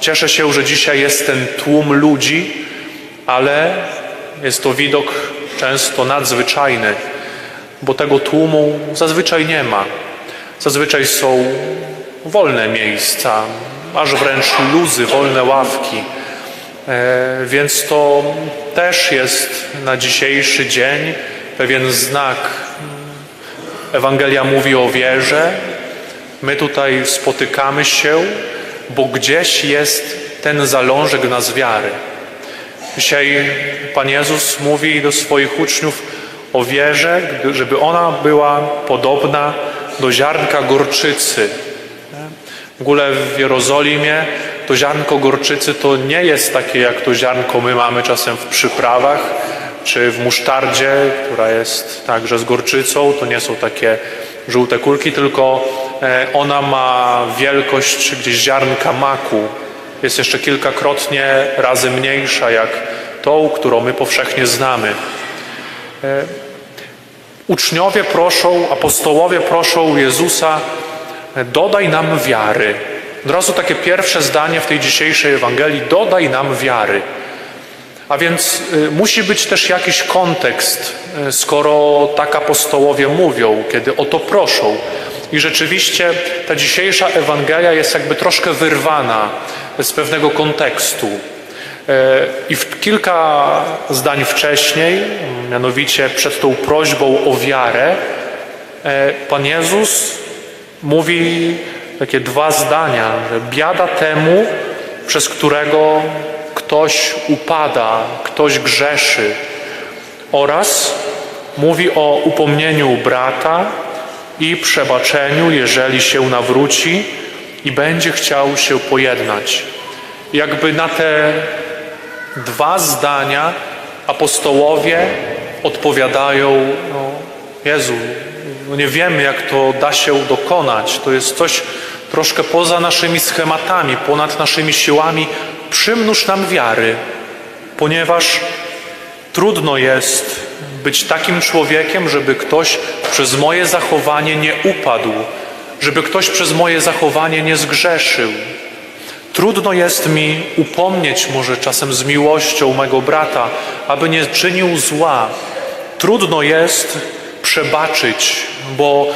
Cieszę się, że dzisiaj jest ten tłum ludzi, ale jest to widok często nadzwyczajny, bo tego tłumu zazwyczaj nie ma. Zazwyczaj są wolne miejsca, aż wręcz luzy, wolne ławki. E, Więc to też jest na dzisiejszy dzień pewien znak. Ewangelia mówi o wierze. My tutaj spotykamy się, bo gdzieś jest ten zalążek nas wiary. Dzisiaj Pan Jezus mówi do swoich uczniów o wierze, żeby ona była podobna do ziarnka gorczycy. W ogóle w Jerozolimie to ziarnko gorczycy to nie jest takie jak to ziarnko my mamy czasem w przyprawach czy w musztardzie, która jest także z gorczycą. To nie są takie żółte kulki, tylko ona ma wielkość gdzieś ziarnka maku. Jest jeszcze kilkakrotnie razy mniejsza jak tą, którą my powszechnie znamy. Uczniowie proszą, apostołowie proszą Jezusa, dodaj nam wiary. Od razu takie pierwsze zdanie w tej dzisiejszej Ewangelii, dodaj nam wiary. A więc musi być też jakiś kontekst, skoro tak apostołowie mówią, kiedy o to proszą. I rzeczywiście ta dzisiejsza Ewangelia jest jakby troszkę wyrwana z pewnego kontekstu. E, I kilka zdań wcześniej, mianowicie przed tą prośbą o wiarę, e, Pan Jezus mówi takie dwa zdania, że biada temu, przez którego ktoś upada, ktoś grzeszy, oraz mówi o upomnieniu brata i przebaczeniu, jeżeli się nawróci i będzie chciał się pojednać. Jakby na te dwa zdania apostołowie odpowiadają: no, Jezu, no nie wiemy, jak to da się dokonać. To jest coś troszkę poza naszymi schematami, ponad naszymi siłami. Przymnóż nam wiary, ponieważ trudno jest być takim człowiekiem, żeby ktoś przez moje zachowanie nie upadł, żeby ktoś przez moje zachowanie nie zgrzeszył. Trudno jest mi upomnieć może czasem z miłością mego brata, aby nie czynił zła. Trudno jest przebaczyć, bo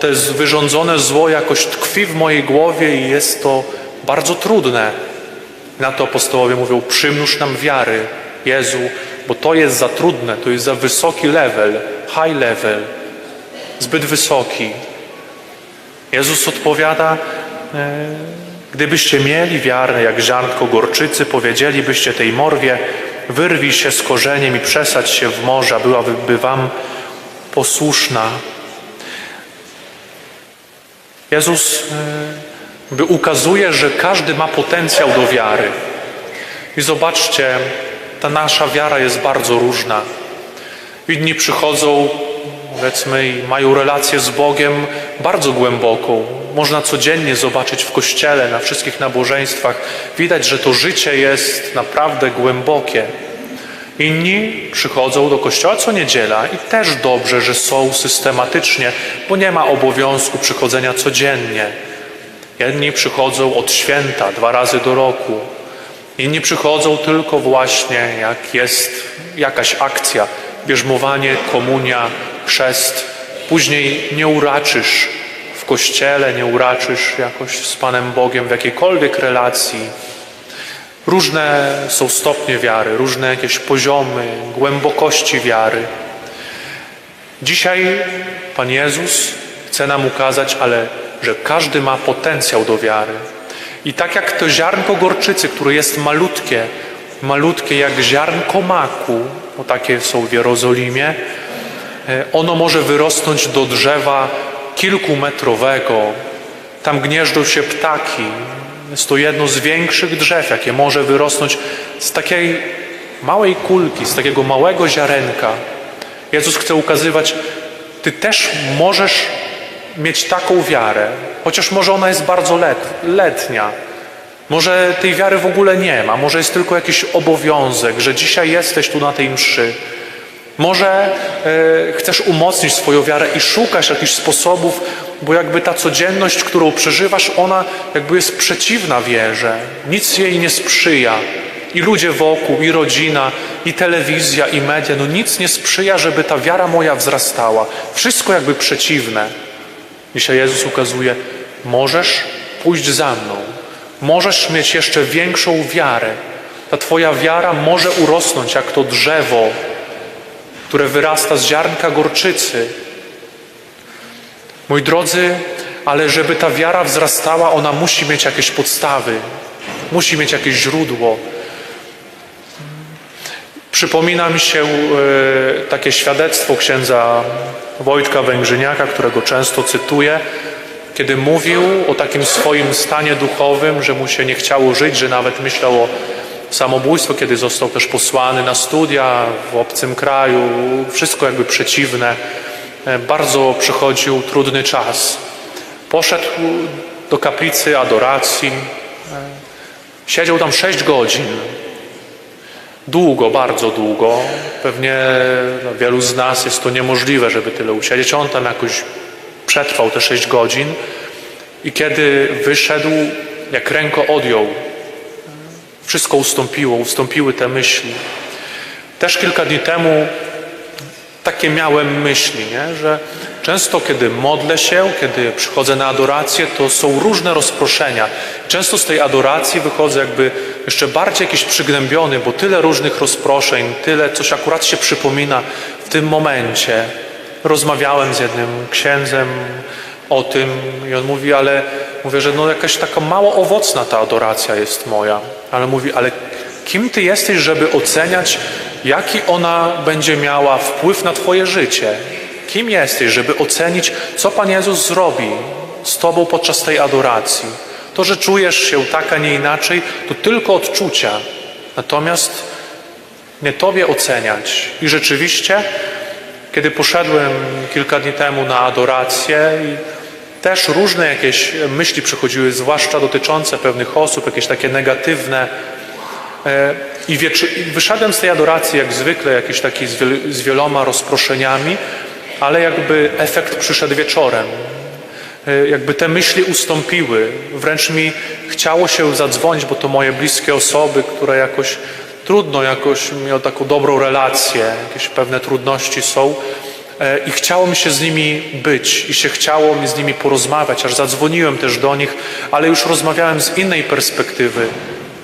to wyrządzone zło jakoś tkwi w mojej głowie i jest to bardzo trudne. Na to apostołowie mówią, przymnóż nam wiary, Jezu, bo to jest za trudne, to jest za wysoki level, high level, zbyt wysoki. Jezus odpowiada, e, gdybyście mieli wiarę jak ziarnko gorczycy, powiedzielibyście tej morwie, wyrwij się z korzeniem i przesadź się w morze, a byłaby wam posłuszna. Jezus e, by ukazuje, że każdy ma potencjał do wiary. I zobaczcie, ta nasza wiara jest bardzo różna. Inni przychodzą, powiedzmy, i mają relację z Bogiem bardzo głęboką. Można codziennie zobaczyć w kościele, na wszystkich nabożeństwach. Widać, że to życie jest naprawdę głębokie. Inni przychodzą do kościoła co niedziela i też dobrze, że są systematycznie, bo nie ma obowiązku przychodzenia codziennie. Jedni przychodzą od święta, dwa razy do roku. Inni przychodzą tylko właśnie jak jest jakaś akcja, bierzmowanie, komunia, chrzest. Później nie uraczysz w kościele, nie uraczysz jakoś z Panem Bogiem w jakiejkolwiek relacji. Różne są stopnie wiary, różne jakieś poziomy, głębokości wiary. Dzisiaj Pan Jezus chce nam ukazać, ale że każdy ma potencjał do wiary. I tak jak to ziarnko gorczycy, które jest malutkie, malutkie jak ziarnko maku, bo takie są w Jerozolimie, e, ono może wyrosnąć do drzewa kilkumetrowego. Tam gnieżdżą się ptaki. Jest to jedno z większych drzew, jakie może wyrosnąć z takiej małej kulki, z takiego małego ziarenka. Jezus chce ukazywać, ty też możesz mieć taką wiarę, chociaż może ona jest bardzo let, letnia. Może tej wiary w ogóle nie ma, może jest tylko jakiś obowiązek, że dzisiaj jesteś tu na tej mszy. Może e, chcesz umocnić swoją wiarę i szukasz jakichś sposobów, bo jakby ta codzienność, którą przeżywasz, ona jakby jest przeciwna wierze. Nic jej nie sprzyja. I ludzie wokół, i rodzina, i telewizja, i media, no nic nie sprzyja, żeby ta wiara moja wzrastała. Wszystko jakby przeciwne. Dzisiaj Jezus ukazuje, możesz pójść za mną. Możesz mieć jeszcze większą wiarę. Ta Twoja wiara może urosnąć jak to drzewo, które wyrasta z ziarnka gorczycy. Moi drodzy, ale żeby ta wiara wzrastała, ona musi mieć jakieś podstawy, musi mieć jakieś źródło. Przypomina mi się e, takie świadectwo księdza Wojtka Węgrzyniaka, którego często cytuję, kiedy mówił o takim swoim stanie duchowym, że mu się nie chciało żyć, że nawet myślał o samobójstwo, kiedy został też posłany na studia w obcym kraju, wszystko jakby przeciwne. E, Bardzo przychodził trudny czas. Poszedł do kaplicy adoracji, e, siedział tam sześć godzin. Długo, bardzo długo. Pewnie dla wielu z nas jest to niemożliwe, żeby tyle usiedzieć. On tam jakoś przetrwał te sześć godzin i kiedy wyszedł, jak ręko odjął, wszystko ustąpiło, ustąpiły te myśli. Też kilka dni temu takie miałem myśli, nie? że często kiedy modlę się, kiedy przychodzę na adorację, to są różne rozproszenia. Często z tej adoracji wychodzę jakby jeszcze bardziej jakiś przygnębiony, bo tyle różnych rozproszeń, tyle coś akurat się przypomina w tym momencie. Rozmawiałem z jednym księdzem o tym i on mówi, ale mówię, że no jakaś taka mało owocna ta adoracja jest moja. Ale mówi, ale kim ty jesteś, żeby oceniać, jaki ona będzie miała wpływ na twoje życie? Kim jesteś, żeby ocenić, co Pan Jezus zrobi z tobą podczas tej adoracji? To, że czujesz się tak, a nie inaczej, to tylko odczucia. Natomiast nie tobie oceniać. I rzeczywiście, kiedy poszedłem kilka dni temu na adorację też różne jakieś myśli przychodziły, zwłaszcza dotyczące pewnych osób, jakieś takie negatywne. E, I, wyszedłem z tej adoracji jak zwykle, jakiś taki z wieloma rozproszeniami, ale jakby efekt przyszedł wieczorem. E, Jakby te myśli ustąpiły. Wręcz mi chciało się zadzwonić, bo to moje bliskie osoby, które jakoś trudno jakoś miał taką dobrą relację, jakieś pewne trudności są. E, I chciało mi się z nimi być i się chciało mi z nimi porozmawiać, aż zadzwoniłem też do nich, ale już rozmawiałem z innej perspektywy.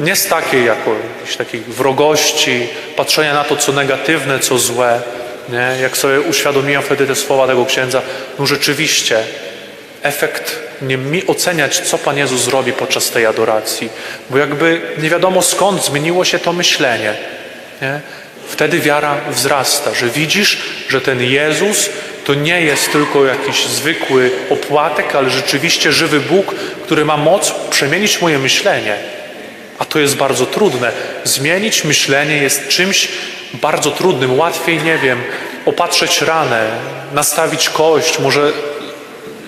Nie z takiej jako jakiejś takiej wrogości, patrzenia na to, co negatywne, co złe. Nie? Jak sobie uświadomiłem wtedy te słowa tego księdza, no rzeczywiście, efekt nie mi oceniać, co Pan Jezus zrobi podczas tej adoracji, bo jakby nie wiadomo skąd zmieniło się to myślenie. Nie? Wtedy wiara wzrasta, że widzisz, że ten Jezus to nie jest tylko jakiś zwykły opłatek, ale rzeczywiście żywy Bóg, który ma moc przemienić moje myślenie. A to jest bardzo trudne. Zmienić myślenie jest czymś bardzo trudnym. Łatwiej, nie wiem, opatrzeć ranę, nastawić kość, może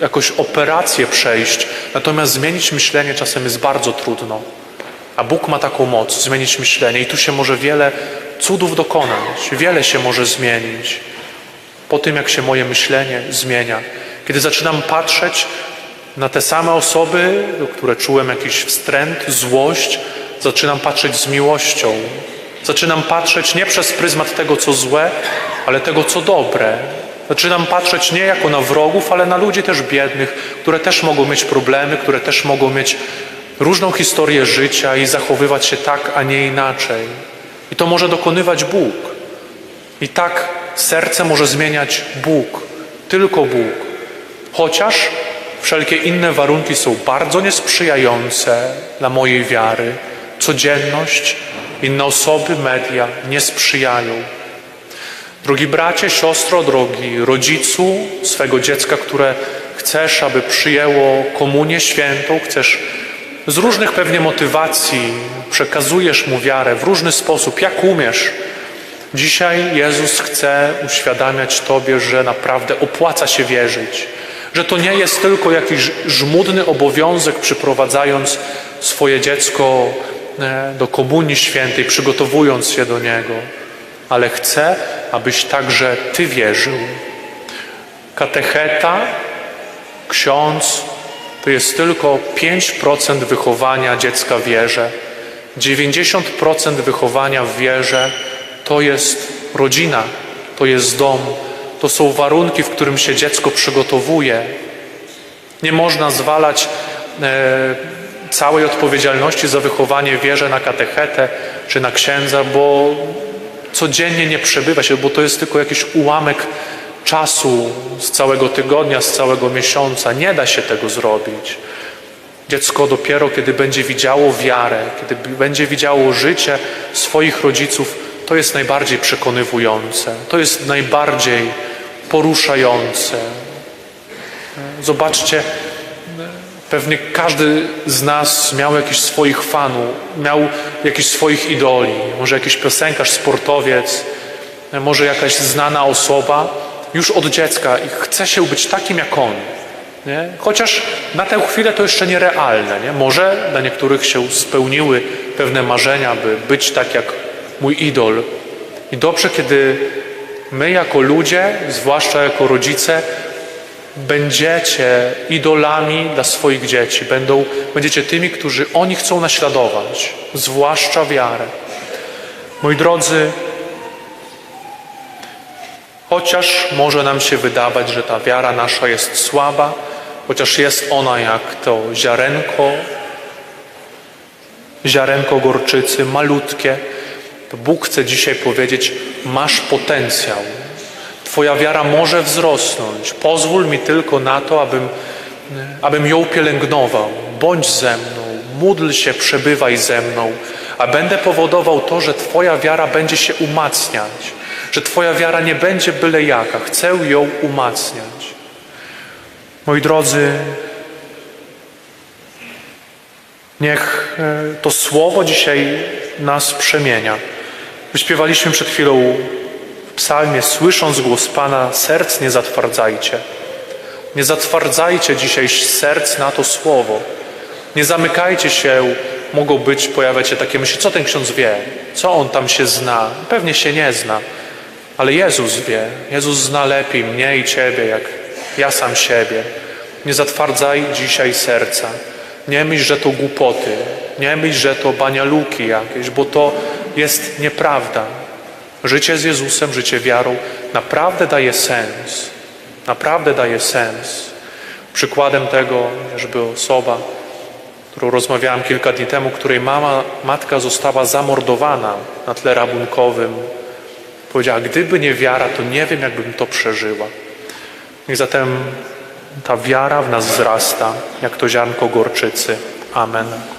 jakoś operację przejść. Natomiast zmienić myślenie czasem jest bardzo trudno. A Bóg ma taką moc zmienić myślenie i tu się może wiele cudów dokonać, wiele się może zmienić po tym, jak się moje myślenie zmienia. Kiedy zaczynam patrzeć na te same osoby, do które czułem jakiś wstręt, złość, zaczynam patrzeć z miłością. Zaczynam patrzeć nie przez pryzmat tego, co złe, ale tego, co dobre. Zaczynam patrzeć nie jako na wrogów, ale na ludzi też biednych, które też mogą mieć problemy, które też mogą mieć różną historię życia i zachowywać się tak, a nie inaczej. I to może dokonywać Bóg. I tak serce może zmieniać Bóg, tylko Bóg. Chociaż wszelkie inne warunki są bardzo niesprzyjające dla mojej wiary. Codzienność, inne osoby, media nie sprzyjają. Drogi bracie, siostro, drogi rodzicu swego dziecka, które chcesz, aby przyjęło komunię świętą, chcesz z różnych pewnie motywacji, przekazujesz mu wiarę w różny sposób, jak umiesz. Dzisiaj Jezus chce uświadamiać Tobie, że naprawdę opłaca się wierzyć, że to nie jest tylko jakiś żmudny obowiązek, przyprowadzając swoje dziecko do komunii świętej, przygotowując się do niego, ale chce, abyś także Ty wierzył. Katecheta, ksiądz to jest tylko 5% wychowania dziecka w wierze. 90% wychowania w wierze to jest rodzina, to jest dom, to są warunki, w którym się dziecko przygotowuje. Nie można zwalać e, całej odpowiedzialności za wychowanie w wierze na katechetę czy na księdza, bo codziennie nie przebywa się, bo to jest tylko jakiś ułamek czasu z całego tygodnia, z całego miesiąca. Nie da się tego zrobić. Dziecko dopiero kiedy będzie widziało wiarę, kiedy będzie widziało życie swoich rodziców, to jest najbardziej przekonywujące, to jest najbardziej poruszające. Zobaczcie, pewnie każdy z nas miał jakiś swoich fanów, miał jakiś swoich idoli, może jakiś piosenkarz, sportowiec, może jakaś znana osoba już od dziecka i chce się być takim jak on. Nie? Chociaż na tę chwilę to jeszcze nierealne. Nie? Może dla niektórych się spełniły pewne marzenia, by być tak jak mój idol. I dobrze, kiedy my jako ludzie, zwłaszcza jako rodzice, będziecie idolami dla swoich dzieci. Będą, będziecie tymi, którzy oni chcą naśladować, zwłaszcza wiarę. Moi drodzy, chociaż może nam się wydawać, że ta wiara nasza jest słaba, chociaż jest ona jak to ziarenko, ziarenko gorczycy, malutkie, to Bóg chce dzisiaj powiedzieć: Masz potencjał. Twoja wiara może wzrosnąć. Pozwól mi tylko na to, abym, abym ją pielęgnował. Bądź ze mną, módl się, przebywaj ze mną, a będę powodował to, że Twoja wiara będzie się umacniać, że Twoja wiara nie będzie byle jaka. Chcę ją umacniać. Moi drodzy, niech e, to słowo dzisiaj nas przemienia. Wyśpiewaliśmy przed chwilą psalmie, słysząc głos Pana, serc nie zatwardzajcie. Nie zatwardzajcie dzisiaj serc na to słowo. Nie zamykajcie się, mogą być, pojawiać się takie myśli, co ten ksiądz wie, co on tam się zna. Pewnie się nie zna, ale Jezus wie. Jezus zna lepiej mnie i Ciebie, jak ja sam siebie. Nie zatwardzaj dzisiaj serca. Nie myśl, że to głupoty. Nie myśl, że to banialuki jakieś, bo to jest nieprawda. Życie z Jezusem, życie wiarą naprawdę daje sens. Naprawdę daje sens. Przykładem tego, żeby osoba, którą rozmawiałem kilka dni temu, której mama, matka została zamordowana na tle rabunkowym, powiedziała, gdyby nie wiara, to nie wiem, jakbym to przeżyła. I zatem ta wiara w nas wzrasta, jak to ziarnko gorczycy. Amen.